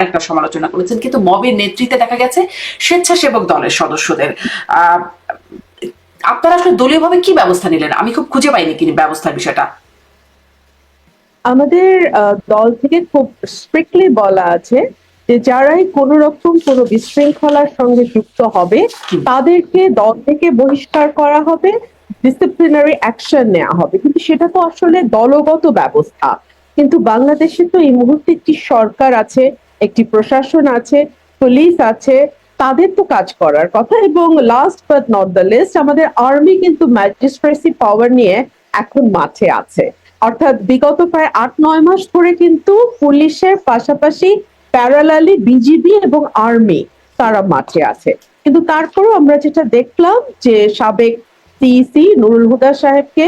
একটা সমালোচনা করেছেন। কিন্তু মবের নেতৃত্বে দেখা গেছে স্বেচ্ছাসেবক দলের সদস্যদের। আপনারা আসলে দলীয়ভাবে কি ব্যবস্থা নিলেন? আমি খুব খুঁজে পাইনি কিন্তু ব্যবস্থার বিষয়টা। আমাদের দল থেকে খুব স্ট্রিক্টলি বলা আছে যে যারাই কোন রকম কোনো বিশৃঙ্খলার সঙ্গে যুক্ত হবে তাদেরকে দল থেকে বহিষ্কার করা হবে ডিসিপ্লিনারি অ্যাকশন নেওয়া হবে। কিন্তু সেটা তো আসলে দলগত ব্যবস্থা। কিন্তু বাংলাদেশে তো এই মুহূর্তে একটি সরকার আছে একটি প্রশাসন আছে পুলিশ আছে, তাদের তো কাজ করার কথা এবং last but not the least আমাদের আর্মি কিন্তু ম্যাজিস্ট্রেসি পাওয়ার নিয়ে এখন মাঠে আছে। অর্থাৎ বিগত প্রায় আট, নয় মাস ধরে কিন্তু পুলিশের পাশাপাশি প্যারালালি বিজিবি এবং আর্মি তারা মাঠে আছে। কিন্তু তারপরেও আমরা যেটা দেখলাম যে সাবেক সিইসি নুরুল হুদা সাহেবকে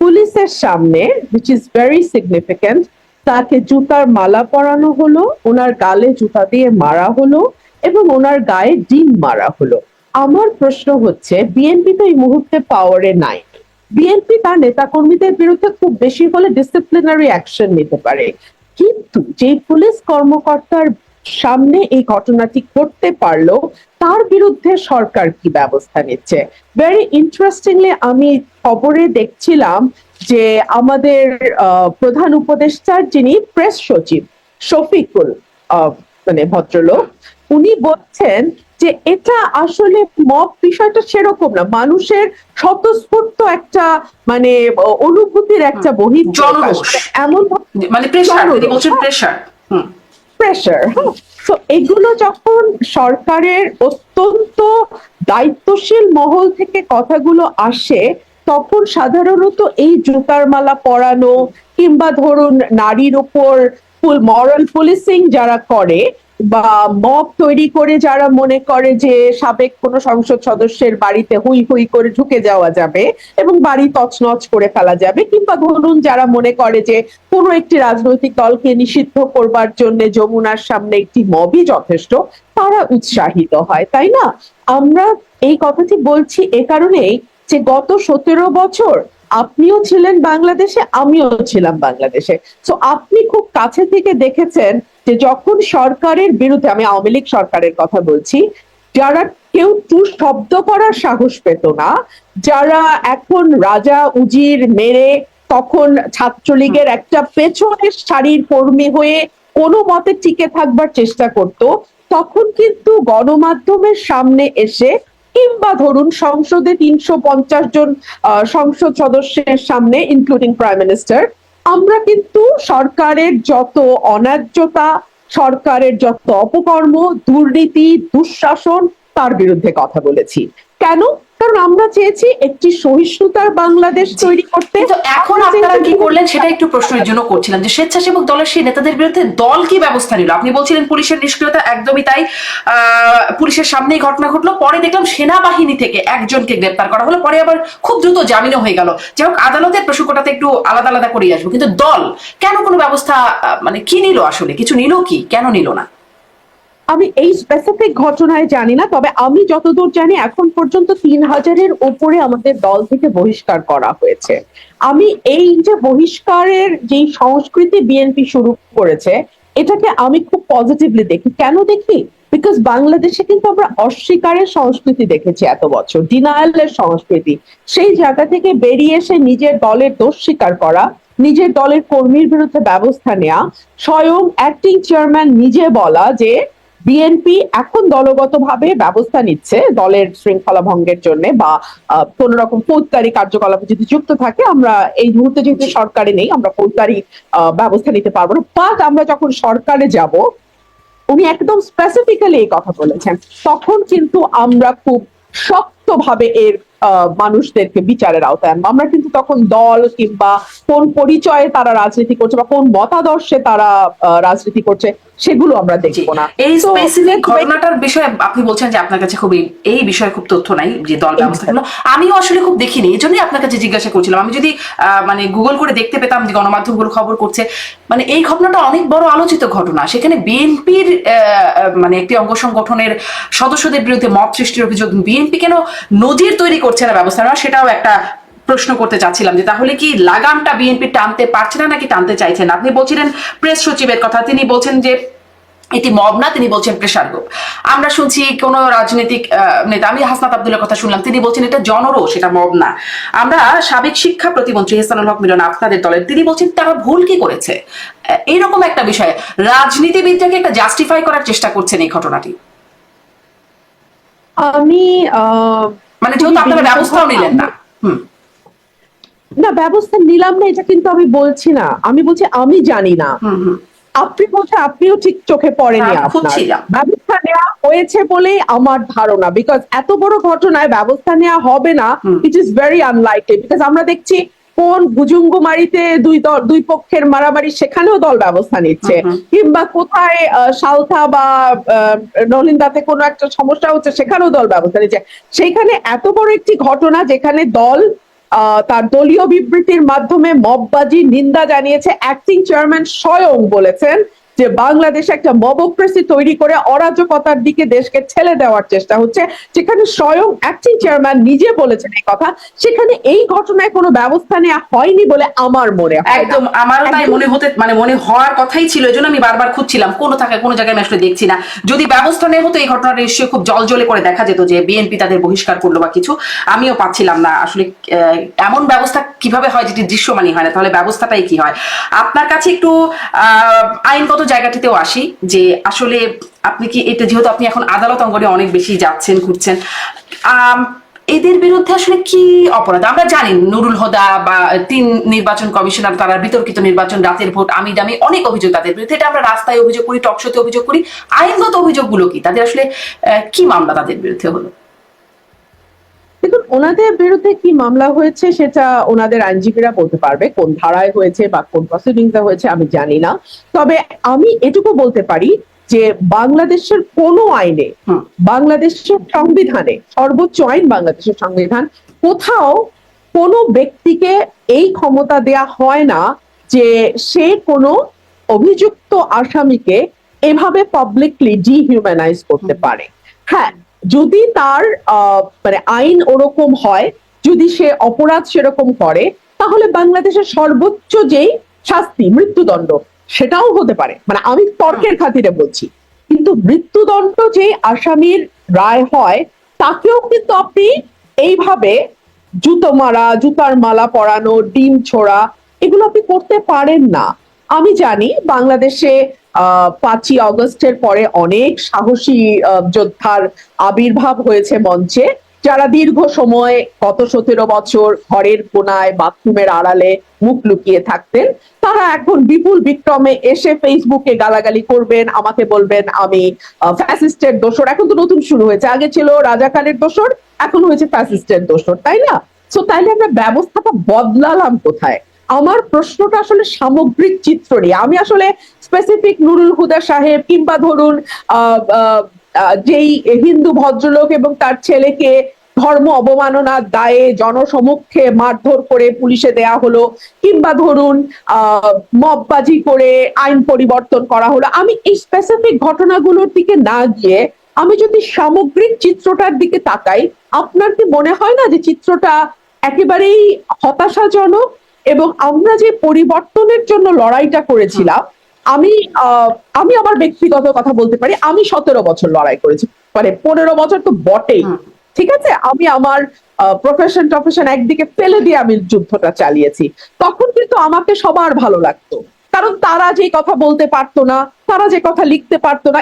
পুলিশের সামনে, which ইজ ভেরি সিগনিফিক্যান্ট তাকে জুতার মালা পরানো হলো, ওনার গালে জুতা দিয়ে মারা হলো এবং ওনার গায়ে ডিম মারা হলো। আমার প্রশ্ন হচ্ছে বিএনপি তো এই মুহূর্তে পাওয়ারে নাই। বিএনপি তার নেতাকর্মীদের বিরুদ্ধে খুব বেশি হলে ডিসিপ্লিনারি অ্যাকশন নিতে পারে। কিন্তু যে পুলিশ কর্মকর্তার সামনে এই ঘটনাটি করতে পারল তার বিরুদ্ধে সরকার কি ব্যবস্থা নিচ্ছে? ভেরি ইন্টারেস্টিংলি আমি খবরে দেখছিলাম যে আমাদের প্রধান উপদেষ্টার যিনি প্রেস সচিব শফিকুল মানে ভদ্রলোক উনি বলছেন যে এটা আসলে মব বিষয়টা সেরকম না। মানুষের স্বতঃস্ফূর্ত একটা মানে অনুভূতির একটা জনরোষ। এমন মানে প্রেশার। প্রেশার হুম। প্রেশার তো এগুলো যখন সরকারের অত্যন্ত দায়িত্বশীল মহল থেকে কথাগুলো আসে, তখন সাধারণত এই জুতার মালা পরানো কিংবা ধরুন নারীর উপর মরাল পুলিশিং যারা করে বা মব তৈরি করে যারা মনে করে যে সাবেক কোনো সংসদ সদস্যের বাড়িতে হুই হুই করে ঢুকে যাওয়া যাবে এবং বাড়ি তছনছ করে ফেলা যাবে, কিংবা ধরুন যারা মনে করে যে কোনো একটি রাজনৈতিক দলকে নিষিদ্ধ করবার জন্য যমুনার সামনে একটি মবই যথেষ্ট, তারা উৎসাহিত হয়, তাই না? আমরা এই কথাটি বলছি এ কারণেই যে গত সতেরো বছর আপনিও ছিলেন বাংলাদেশে আমিও ছিলাম বাংলাদেশে। তো আপনি খুব কাছে থেকে দেখেছেন যে যখন সরকারের বিরুদ্ধে আমি আওয়ামী লীগ সরকারের কথা বলছি যারা কেউ টু শব্দ করার সাহস পেত না যারা এখন রাজা উজির মেরে তখন ছাত্রলীগের একটা পেছনের সারির কর্মী হয়ে কোনো মতে টিকে থাকবার চেষ্টা করত তখন কিন্তু গণমাধ্যমের সামনে এসে কিংবা ধরুন সংসদে তিনশো পঞ্চাশ জন সংসদ সদস্যের সামনে ইনক্লুডিং প্রাইম মিনিস্টার আমরা কিন্তু সরকারের যত অন্যায্যতা, সরকারের যত অপকর্ম, দুর্নীতি, দুঃশাসন, তার বিরুদ্ধে কথা বলেছি। কেন? কারণ আমরা চেয়েছি একটি সহিষ্ণুতার বাংলাদেশ তৈরি করতে। এখন আপনারা কি করলেন সেটা একটু প্রশ্নের জন্য করছিলাম যে স্বেচ্ছাসেবক দলের সেই নেতাদের বিরুদ্ধে দল কি ব্যবস্থা নিল? আপনি বলছিলেন পুলিশের নিষ্ক্রিয়তা একদমই তাই পুলিশের সামনেই ঘটনা ঘটলো পরে দেখলাম সেনাবাহিনী থেকে একজনকে গ্রেপ্তার করা হলো পরে আবার খুব দ্রুত জামিনও হয়ে গেল। যাই হোক আদালতের প্রসঙ্গটাতে একটু আলাদা আলাদা করেই আসব। কিন্তু দল কেন কোনো ব্যবস্থা মানে কি নিল আসলে? কিছু নিল কি? কেন নিল না? আমি এই স্পেসিফিক ঘটনায় জানি না, তবে আমি যতদূর জানি এখন পর্যন্ত তিন হাজারের উপরে আমাদের দল থেকে বহিষ্কার করা হয়েছে। আমি এই যে বহিষ্কারের যে সংস্কৃতি বিএনপি শুরু করেছে, এটাকে আমি খুব পজিটিভলি দেখি। কেন দেখি? বিকজ বাংলাদেশে কিন্তু আমরা অস্বীকারের সংস্কৃতি দেখেছি এত বছর ডিনায়ালের সংস্কৃতি। সেই জায়গা থেকে বেরিয়ে এসে নিজের দলের দোষ স্বীকার করা, নিজের দলের কর্মীর বিরুদ্ধে ব্যবস্থা নেওয়া স্বয়ং অ্যাক্টিং চেয়ারম্যান নিজে বলা যে বিএনপি এখন দলগতভাবে ব্যবস্থা নিচ্ছে দলের শৃঙ্খলা ভঙ্গের জন্য বা কোন রকম ফৌজদারি কার্যকলাপে যদি যুক্ত থাকে আমরা এই মুহূর্তে যেহেতু সরকারে নেই আমরা ফৌজদারি ব্যবস্থা নিতে পারব না। বাট আমরা যখন সরকারে যাব উনি একদম স্পেসিফিক্যালি এই কথা বলেছেন। তখন কিন্তু আমরা খুব শক্তভাবে এর আহ, মানুষদেরকে বিচারের আওতায় আনব। আমরা কিন্তু তখন দল কিংবা কোন পরিচয়ে তারা রাজনীতি করছে বা কোন মতাদর্শে তারা রাজনীতি করছে সেগুলো আমরা দেখব না। এই স্পেসিফিক ঘটনাটার বিষয়ে আপনি বলছেন যে আপনার কাছে খুবই এই বিষয়ে খুব তথ্য নাই যে দল ব্যবস্থা আমিও আসলে খুব দেখিনি এই জন্যই আপনার কাছে জিজ্ঞাসা করছিলাম। আমি যদি আহ, মানে গুগল করে দেখতে পেতাম যে গণমাধ্যমগুলো খবর করছে মানে এই ঘটনাটা অনেক বড় আলোচিত ঘটনা। সেখানে বিএনপির মানে একটি অঙ্গ সংগঠনের সদস্যদের বিরুদ্ধে মত সৃষ্টির অভিযোগ বিএনপি কেন নজির তৈরি করছে না ব্যবস্থা নেওয়া সেটাও একটা প্রশ্ন করতে চাচ্ছিলাম যে তাহলে কি লাগামটা বিএনপি টানতে পারছে না নাকি টানতে চাইছে না? আপনি বলছিলেন প্রেস সচিবের কথা তিনি বলছেন যে এটি মব না তিনি বলছেন প্রেশার গ্রুপ। আমরা শুনছি কোন রাজনৈতিক নেতা আমি হাসনাত আব্দুল্লার কথা শুনলাম তিনি বলছেন এটা জনরোষ এটা মব না। আমরা সাবেক শিক্ষা প্রতিমন্ত্রী হেসানুল হক মিলন আপনাদের দলের তিনি বলছেন তারা ভুল কি করেছে? আহ, এইরকম একটা বিষয় রাজনীতিবিদটাকে একটা জাস্টিফাই করার চেষ্টা করছেন এই ঘটনাটি। আমি আহ, মানে যেহেতু আপনারা ব্যবস্থাও নিলেন না। হুম। না ব্যবস্থা নিলাম না এটা কিন্তু আমি বলছি না। আমি বলছি আমি জানি না। আপনি বলছে আপনিও ঠিক চোখে পড়েনি হ্যাঁ। ব্যবস্থা নেওয়া হয়েছে বলেই আমার ধারণা বিকজ এত বড় ঘটনায় ব্যবস্থা নেওয়া হবে না it is very unlikely because আমরা দেখছি কোন বুজুঙ্গুমারিতে দুই দল দুই পক্ষের মারামারি সেখানেও দল ব্যবস্থা নিচ্ছে। কিংবা কোথায় সালথা বা নলিন্দাতে কোনো একটা সমস্যা হচ্ছে সেখানেও দল ব্যবস্থা নিচ্ছে। সেইখানে এত বড় একটি ঘটনা যেখানে দল তার দলীয় বিবৃতির মাধ্যমে মববাজি নিন্দা জানিয়েছে অ্যাক্টিং চেয়ারম্যান স্বয়ং বলেছেন। যে বাংলাদেশে একটা মবক্রেসি তৈরি করে অরাজকতার দিকে দেশকে ঠেলে দেওয়ার চেষ্টা হচ্ছে যেখানে স্বয়ং অ্যাক্টিং চেয়ারম্যান নিজে বলেছেন এই কথা সেখানে এই ঘটনায় কোনো ব্যবস্থা নেওয়া হয়নি বলে আমার মনে হয় একদম আমারও তাই মনে হতে মানে মনে হওয়ার কথাই ছিল এই জন্য আমি বারবার খুঁজছিলাম কোনো থাকায় কোনো জায়গায় আমি আসলে দেখছি না। যদি ব্যবস্থা নেওয়া হতো এই ঘটনাটা নিশ্চয়ই খুব জল জলে করে দেখা যেত যে বিএনপি তাদের বহিষ্কার করল বা কিছু আমিও পাচ্ছিলাম না আসলে আহ, এমন ব্যবস্থা কীভাবে হয় যেটি দৃশ্যমানই হয় না তাহলে ব্যবস্থাটাই কি হয়? আপনার কাছে একটু আহ, আইনগত জায়গাটিতেও আসি যে আসলে আপনি কি এটা যেহেতু আপনি এখন আদালত অঙ্গনে অনেক বেশি যাচ্ছেন, ঘুরছেন এদের বিরুদ্ধে আসলে কি অপরাধ? আমরা জানি নুরুল হোদা বা তিন নির্বাচন কমিশনার, তারা বিতর্কিত নির্বাচন, রাতের ভোট আমি দামি অনেক অভিযোগ তাদের বিরুদ্ধে। এটা আমরা রাস্তায় অভিযোগ করি টকশোতে অভিযোগ করি। আইনগত অভিযোগগুলো কি? তাদের আসলে কি মামলা তাদের বিরুদ্ধে হলো? ওনাদের বিরুদ্ধে কি মামলা হয়েছে সেটা ওনাদের আইনজীবীরা বলতে পারবে কোন ধারায় হয়েছে বা কোন প্রসিডিংসে হয়েছে আমি জানি না। তবে আমি এটুকু বলতে পারি যে বাংলাদেশের কোনো আইনে বাংলাদেশের সংবিধানে সর্বোচ্চ আইন বাংলাদেশের সংবিধান কোথাও কোনো ব্যক্তিকে এই ক্ষমতা দেয়া হয় না যে সে কোনো অভিযুক্ত আসামিকে এভাবে পাবলিকলি ডিহিউম্যানাইজ করতে পারে। হ্যাঁ যদি তার মানে আইন ওরকম হয়, যদি সে অপরাধ সেরকম করে, তাহলে বাংলাদেশের সর্বোচ্চ যেই শাস্তি, মৃত্যুদণ্ড, সেটাও হতে পারে। মানে আমি তর্কের খাতিরে বলছি। কিন্তু মৃত্যুদণ্ড যে আসামির রায় হয়, তাকেও কিন্তু আপনি এইভাবে জুতো মারা, জুতার মালা পরানো, ডিম ছোড়া, এগুলো আপনি করতে পারেন না। আমি জানি বাংলাদেশে পাঁচই অগস্টের পরে অনেক সাহসী যোদ্ধার আবির্ভাব হয়েছে মঞ্চে। যারা দীর্ঘ সময় গত সতেরো বছর ঘরের কোনায় বাথরুমের আড়ালে মুখ লুকিয়ে থাকতেন, তারা এখন বিপুল বিক্রমে এসে ফেসবুকে গালাগালি করবেন, আমাকে বলবেন, আমি ফ্যাসিস্টের দোষর। এখন তো নতুন শুরু হয়েছে। আগে ছিল রাজাকালের দোষর, এখন হয়েছে ফ্যাসিস্টের দোষর, তাই না? তো তাইলে আমরা ব্যবস্থাটা বদলালাম কোথায়? আমার প্রশ্নটা আসলে সামগ্রিক চিত্র নিয়ে। আমি আসলে স্পেসিফিক নুরুল হুদা সাহেব কিংবা ধরুন যেই হিন্দু ভদ্রলোক এবং তার ছেলেকে ধর্ম অবমাননার দায়ে জনসমক্ষে মারধর করে পুলিশে দেয়া হলো, কিংবা ধরুন মববাজি করে আইন পরিবর্তন করা হলো, আমি এই স্পেসিফিক ঘটনাগুলোর দিকে না গিয়ে আমি যদি সামগ্রিক চিত্রটার দিকে তাকাই, আপনার কি মনে হয় না যে চিত্রটা একেবারেই হতাশাজনক? এবং আমরা যে পরিবর্তনের জন্য লড়াইটা করেছিলাম আমি আমি আমার ব্যক্তিগত কথা বলতে পারি আমি সতেরো বছর লড়াই করেছি। মানে পনেরো বছর তো বটেই ঠিক আছে? আমি আমার প্রফেশন টফেশন একদিকে ফেলে দিয়ে আমি যুদ্ধটা চালিয়েছি। তখন কিন্তু আমাকে সবার ভালো লাগতো। কারণ তারা যে কথা বলতে পারতো না তারা যে কথা লিখতে পারতো না